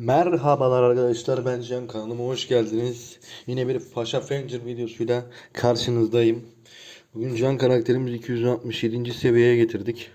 Merhabalar arkadaşlar ben Can kanalıma hoş geldiniz. Yine bir Paşa Fanger videosuyla karşınızdayım. Bugün Can karakterimizi 267. seviyeye getirdik.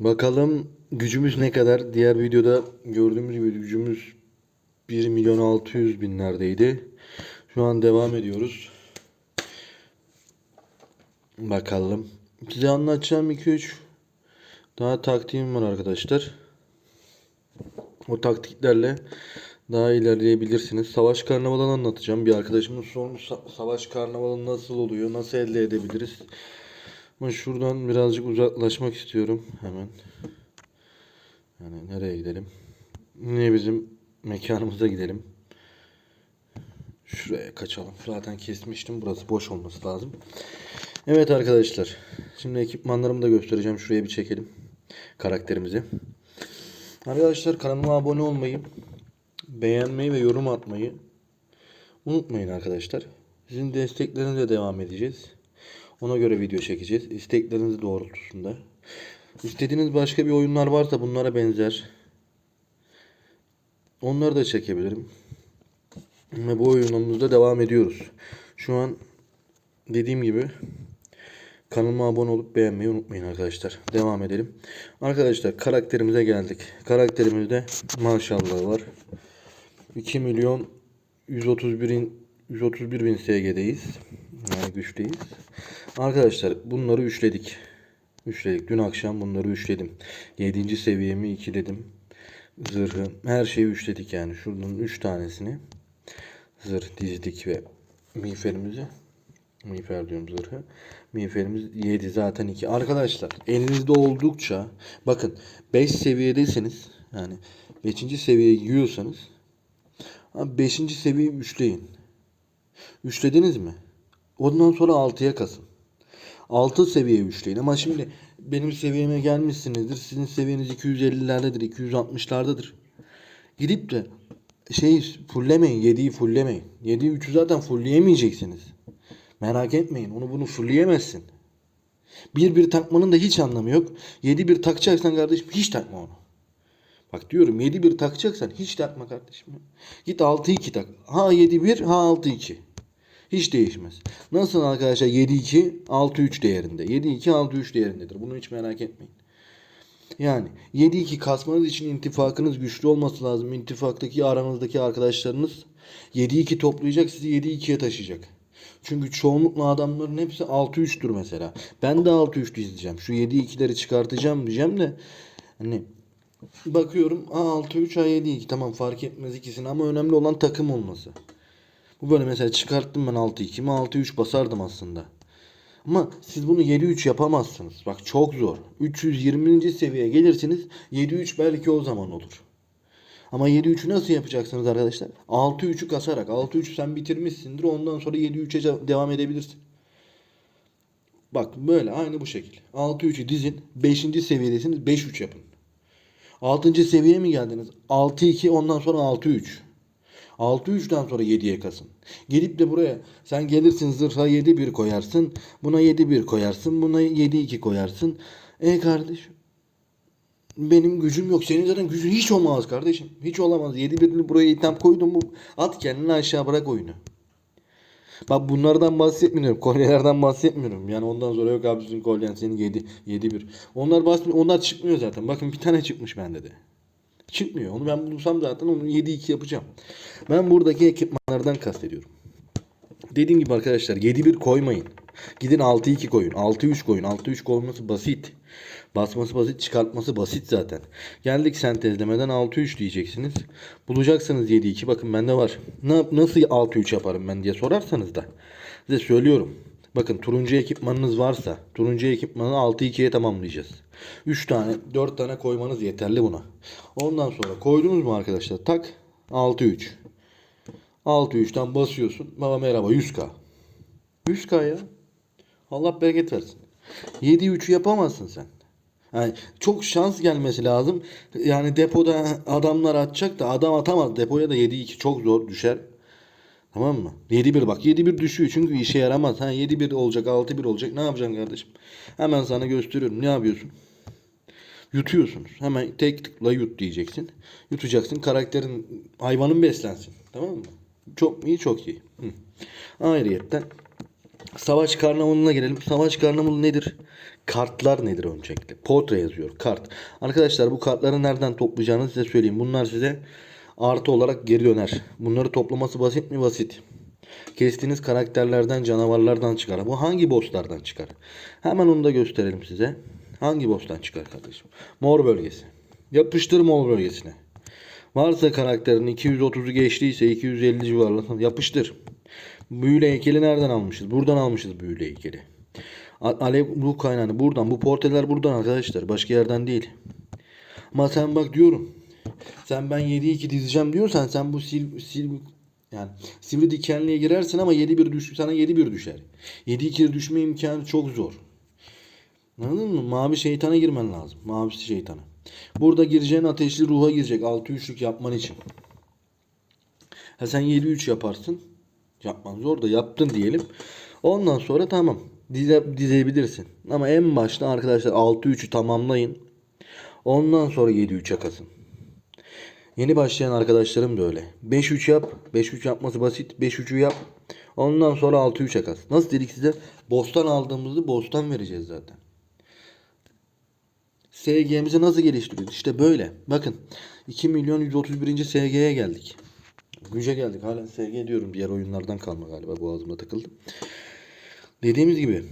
Bakalım gücümüz ne kadar? Diğer videoda gördüğümüz gibi gücümüz 1 milyon 600 binlerdeydi. Şu an devam ediyoruz. Bakalım. Size anlatacağım 2-3 daha taktiğim var arkadaşlar. O taktiklerle daha ilerleyebilirsiniz. Savaş karnavalını anlatacağım. Bir arkadaşımın sormuş "Sa- savaş karnavalı nasıl oluyor, nasıl elde edebiliriz? Ama şuradan birazcık uzaklaşmak istiyorum hemen. Yani nereye gidelim? Yine bizim mekanımıza gidelim. Şuraya kaçalım. Zaten kesmiştim. Burası boş olması lazım. Evet arkadaşlar. Şimdi ekipmanlarımı da göstereceğim. Şuraya bir çekelim. Karakterimizi. Arkadaşlar kanalıma abone olmayı, beğenmeyi ve yorum atmayı unutmayın arkadaşlar. Sizin desteklerinizle devam edeceğiz. Ona göre video çekeceğiz. İstekleriniz doğrultusunda. İstediğiniz başka bir oyunlar varsa bunlara benzer. Onları da çekebilirim. Ve bu oyunumuzda devam ediyoruz. Şu an dediğim gibi Kanalıma abone olup beğenmeyi unutmayın arkadaşlar. Devam edelim. Arkadaşlar karakterimize geldik. Karakterimizde maşallah var. 2 milyon 131 bin 131 bin SG'deyiz. Yani güçteyiz. Arkadaşlar bunları üçledik. Üçledik. Dün akşam bunları üçledim. 7. seviyemi 2 dedim. Zırhı. Her şeyi üçledik yani. Şuradan 3 tanesini zırh dizdik ve miğferimizi Miğfer diyorum zırhı. Miğferimiz 7 zaten 2. Arkadaşlar elinizde oldukça bakın 5 seviyedeyseniz yani 5. seviyeye yiyorsanız 5. seviyeyi üçleyin. Üçlediniz mi? Ondan sonra 6'ya kasın. 6 seviye üçleyin ama şimdi benim seviyeme gelmişsinizdir. Sizin seviyeniz 250'lerdedir, 260'lardadır. Gidip de şey fullemeyin, 7'yi fullemeyin. 7'yi 3'ü zaten fullleyemeyeceksiniz. Merak etmeyin. Onu bunu fullleyemezsin. Bir bir takmanın da hiç anlamı yok. 7 bir takacaksan kardeşim hiç takma onu. Bak diyorum 7 bir takacaksan hiç takma kardeşim. Git 6 2 tak. Ha 7 1 ha 6 2. Hiç değişmez. Nasıl arkadaşlar 7 2 6 3 değerinde. 7 2 6 3 değerindedir. Bunu hiç merak etmeyin. Yani 7-2 kasmanız için intifakınız güçlü olması lazım. İntifaktaki aranızdaki arkadaşlarınız 7-2 toplayacak sizi 7-2'ye taşıyacak. Çünkü çoğunlukla adamların hepsi 6-3'tür mesela. Ben de 6-3 dizeceğim. Şu 7-2'leri çıkartacağım diyeceğim de hani bakıyorum A6-3 A7-2 tamam fark etmez ikisini ama önemli olan takım olması. Bu böyle mesela çıkarttım ben 6-2 mi 6-3 basardım aslında. Ama siz bunu 7-3 yapamazsınız. Bak çok zor. 320. seviyeye gelirsiniz 7-3 belki o zaman olur. Ama 7-3'ü nasıl yapacaksınız arkadaşlar? 6-3'ü kasarak. 6-3'ü sen bitirmişsindir. Ondan sonra 7-3'e devam edebilirsin. Bak böyle aynı bu şekil. 6-3'ü dizin. 5. seviyedesiniz. 5-3 yapın. 6. seviyeye mi geldiniz? 6-2 ondan sonra 6-3. 6-3'ten sonra 7'ye kasın. Gelip de buraya sen gelirsin zırha 7-1 koyarsın. Buna 7-1 koyarsın. Buna 7-2 koyarsın. E kardeşim benim gücüm yok. Senin zaten gücün hiç olmaz kardeşim. Hiç olamaz. 7 birli buraya item koydum mu at kendini aşağı bırak oyunu. Bak bunlardan bahsetmiyorum. Kolyelerden bahsetmiyorum. Yani ondan sonra yok abi sizin kolyen senin 7 7 1. Onlar bahsetmiyor. Onlar çıkmıyor zaten. Bakın bir tane çıkmış bende de. Çıkmıyor. Onu ben bulursam zaten onu 7 2 yapacağım. Ben buradaki ekipmanlardan kastediyorum. Dediğim gibi arkadaşlar 7-1 koymayın. Gidin 6-2 koyun. 6-3 koyun. 6-3 koyması basit. Basması basit, çıkartması basit zaten. Geldik sentezlemeden 6-3 diyeceksiniz. Bulacaksanız 7-2. Bakın bende var. Ne, nasıl 6-3 yaparım ben diye sorarsanız da size söylüyorum. Bakın turuncu ekipmanınız varsa turuncu ekipmanı 6-2'ye tamamlayacağız. 3 tane 4 tane koymanız yeterli buna. Ondan sonra koydunuz mu arkadaşlar? Tak 6-3. 6-3'ten basıyorsun. Baba merhaba 100k. 100k ya. Allah bereket versin. 7-3'ü yapamazsın sen. Yani çok şans gelmesi lazım. Yani depoda adamlar atacak da adam atamaz. Depoya da 7-2 çok zor düşer. Tamam mı? 7-1 bak 7-1 düşüyor çünkü işe yaramaz. Ha 7-1 olacak 6-1 olacak ne yapacaksın kardeşim? Hemen sana gösteriyorum. Ne yapıyorsun? Yutuyorsunuz. Hemen tek tıkla yut diyeceksin. Yutacaksın. Karakterin, hayvanın beslensin. Tamam mı? Çok iyi, çok iyi. Hı. Ayrıyetten Savaş karnavalına gelelim. Savaş karnavalı nedir? Kartlar nedir öncelikle? Portre yazıyor. Kart. Arkadaşlar bu kartları nereden toplayacağınızı size söyleyeyim. Bunlar size artı olarak geri döner. Bunları toplaması basit mi? Basit. Kestiğiniz karakterlerden, canavarlardan çıkar. Bu hangi bosslardan çıkar? Hemen onu da gösterelim size. Hangi boss'tan çıkar kardeşim? Mor bölgesi. Yapıştır mor bölgesine. Varsa karakterin 230'u geçtiyse 250 civarlarında yapıştır. Büyülü heykeli nereden almışız? Buradan almışız büyülü heykeli. Alev ruh kaynağını buradan. Bu porteler buradan arkadaşlar. Başka yerden değil. Ama sen bak diyorum. Sen ben 7-2 dizeceğim diyorsan sen bu sil, sil yani sivri dikenliğe girersin ama 7-1 düş sana 7-1 düşer. 7-2 düşme imkanı çok zor. Anladın mı? Mavi şeytana girmen lazım. Mavi şeytana. Burada gireceğin ateşli ruha girecek. 6-3'lük yapman için. Ha sen 7-3 yaparsın. Yapman zor da yaptın diyelim. Ondan sonra tamam. Dize, dizebilirsin. Ama en başta arkadaşlar 6-3'ü tamamlayın. Ondan sonra 7-3'e kasın. Yeni başlayan arkadaşlarım da öyle. 5-3 yap. 5-3 yapması basit. 5-3'ü yap. Ondan sonra 6-3'e kas. Nasıl dedik size? Bostan aldığımızda bostan vereceğiz zaten. SG'mizi nasıl geliştiriyoruz? İşte böyle. Bakın 2 milyon 131. SG'ye geldik. Güce geldik. Halen SG diyorum. Diğer oyunlardan kalma galiba. Boğazımda takıldı. Dediğimiz gibi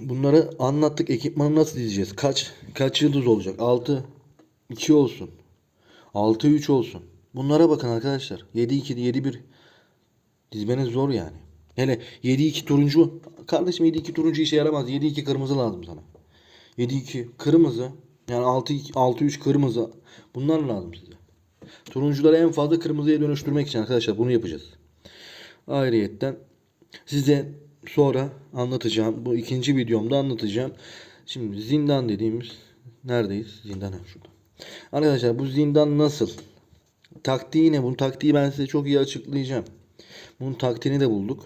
bunları anlattık. Ekipmanı nasıl dizeceğiz? Kaç kaç yıldız olacak? 6 2 olsun. 6 3 olsun. Bunlara bakın arkadaşlar. 7 2 7 1 dizmeniz zor yani. Hele 7 2 turuncu kardeşim 7 2 turuncu işe yaramaz. 7 2 kırmızı lazım sana. 7 2 kırmızı yani 6 2 6 3 kırmızı bunlar lazım size. Turuncuları en fazla kırmızıya dönüştürmek için arkadaşlar bunu yapacağız. Ayrıyetten size sonra anlatacağım. Bu ikinci videomda anlatacağım. Şimdi zindan dediğimiz neredeyiz? Zindan şurada. Arkadaşlar bu zindan nasıl? Taktiği ne? Bunun taktiği ben size çok iyi açıklayacağım. Bunun taktiğini de bulduk.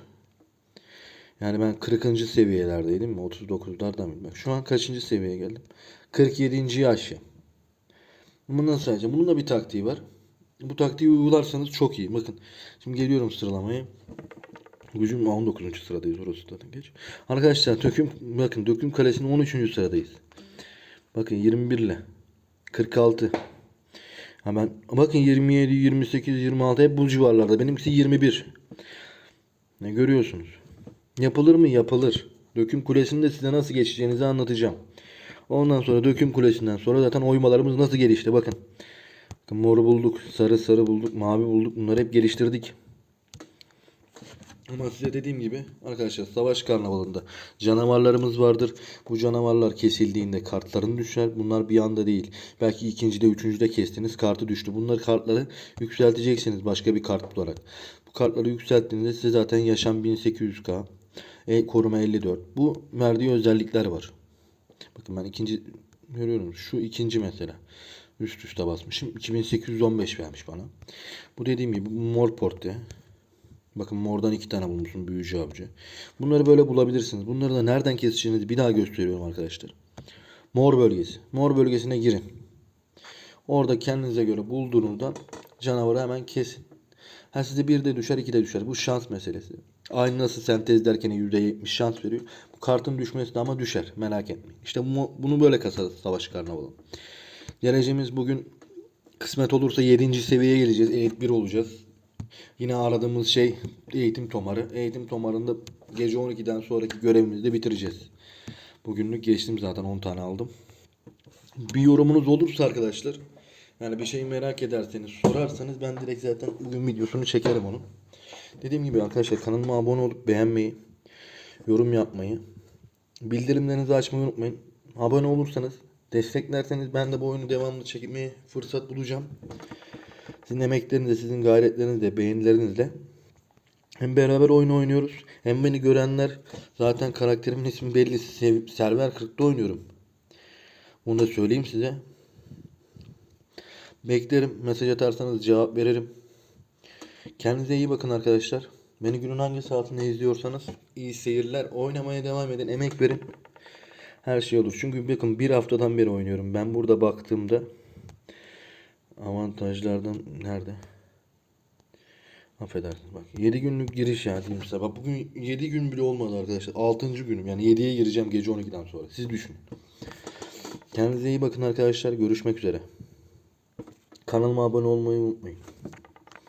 Yani ben 40. seviyelerdeydim mi? 39'lardan mı? Bak şu an kaçıncı seviyeye geldim? 47. yaş. Bunu nasıl yapacağım? Bunun da bir taktiği var. Bu taktiği uygularsanız çok iyi. Bakın şimdi geliyorum sıralamaya. Gücüm 19. sıradayız orası zaten geç. Arkadaşlar döküm bakın döküm kalesinin 13. sıradayız. Bakın 21 ile 46. Hemen bakın 27, 28, 26 hep bu civarlarda. Benimkisi 21. Ne görüyorsunuz? Yapılır mı? Yapılır. Döküm kulesinde size nasıl geçeceğinizi anlatacağım. Ondan sonra döküm kulesinden sonra zaten oymalarımız nasıl gelişti bakın. Bakın moru bulduk, sarı sarı bulduk, mavi bulduk. Bunları hep geliştirdik. Ama size dediğim gibi arkadaşlar savaş karnavalında canavarlarımız vardır. Bu canavarlar kesildiğinde kartların düşer. Bunlar bir anda değil. Belki ikincide, üçüncüde kestiniz kartı düştü. Bunları kartları yükselteceksiniz başka bir kart bularak. Bu kartları yükselttiğinizde size zaten yaşam 1800k. E, koruma 54. Bu verdiği özellikler var. Bakın ben ikinci görüyorum. Şu ikinci mesela. Üst üste basmışım. 2815 vermiş bana. Bu dediğim gibi mor porte. Bakın mordan iki tane bulmuşsun büyücü avcı. Bunları böyle bulabilirsiniz. Bunları da nereden keseceğinizi bir daha gösteriyorum arkadaşlar. Mor bölgesi. Mor bölgesine girin. Orada kendinize göre bulduğunuzdan canavarı hemen kesin. Ha size bir de düşer iki de düşer. Bu şans meselesi. Aynı nasıl sentez derken %70 şans veriyor. Kartın düşmesi de ama düşer. Merak etmeyin. İşte bu, bunu böyle kasarız savaş karnavalı. Geleceğimiz bugün kısmet olursa 7. seviyeye geleceğiz. Eğit 1 olacağız. Yine aradığımız şey eğitim tomarı. Eğitim tomarında gece 12'den sonraki görevimizi de bitireceğiz. Bugünlük geçtim zaten 10 tane aldım. Bir yorumunuz olursa arkadaşlar yani bir şey merak ederseniz sorarsanız ben direkt zaten bugün videosunu çekerim onu. Dediğim gibi arkadaşlar kanalıma abone olup beğenmeyi, yorum yapmayı, bildirimlerinizi açmayı unutmayın. Abone olursanız, desteklerseniz ben de bu oyunu devamlı çekmeye fırsat bulacağım. Sizin emeklerinizle, sizin gayretlerinizle, beğenilerinizle hem beraber oyun oynuyoruz. Hem beni görenler zaten karakterimin ismi belli. Server 40'ta oynuyorum. Bunu da söyleyeyim size. Beklerim. Mesaj atarsanız cevap veririm. Kendinize iyi bakın arkadaşlar. Beni günün hangi saatinde izliyorsanız iyi seyirler. Oynamaya devam edin. Emek verin. her şey olur. Çünkü bakın bir haftadan beri oynuyorum. Ben burada baktığımda avantajlardan nerede? Affedersin bak 7 günlük giriş ya diyeyim size. Bak bugün 7 gün bile olmadı arkadaşlar. 6. günüm yani 7'ye gireceğim gece 12'den sonra. Siz düşünün. Kendinize iyi bakın arkadaşlar. Görüşmek üzere. Kanalıma abone olmayı unutmayın.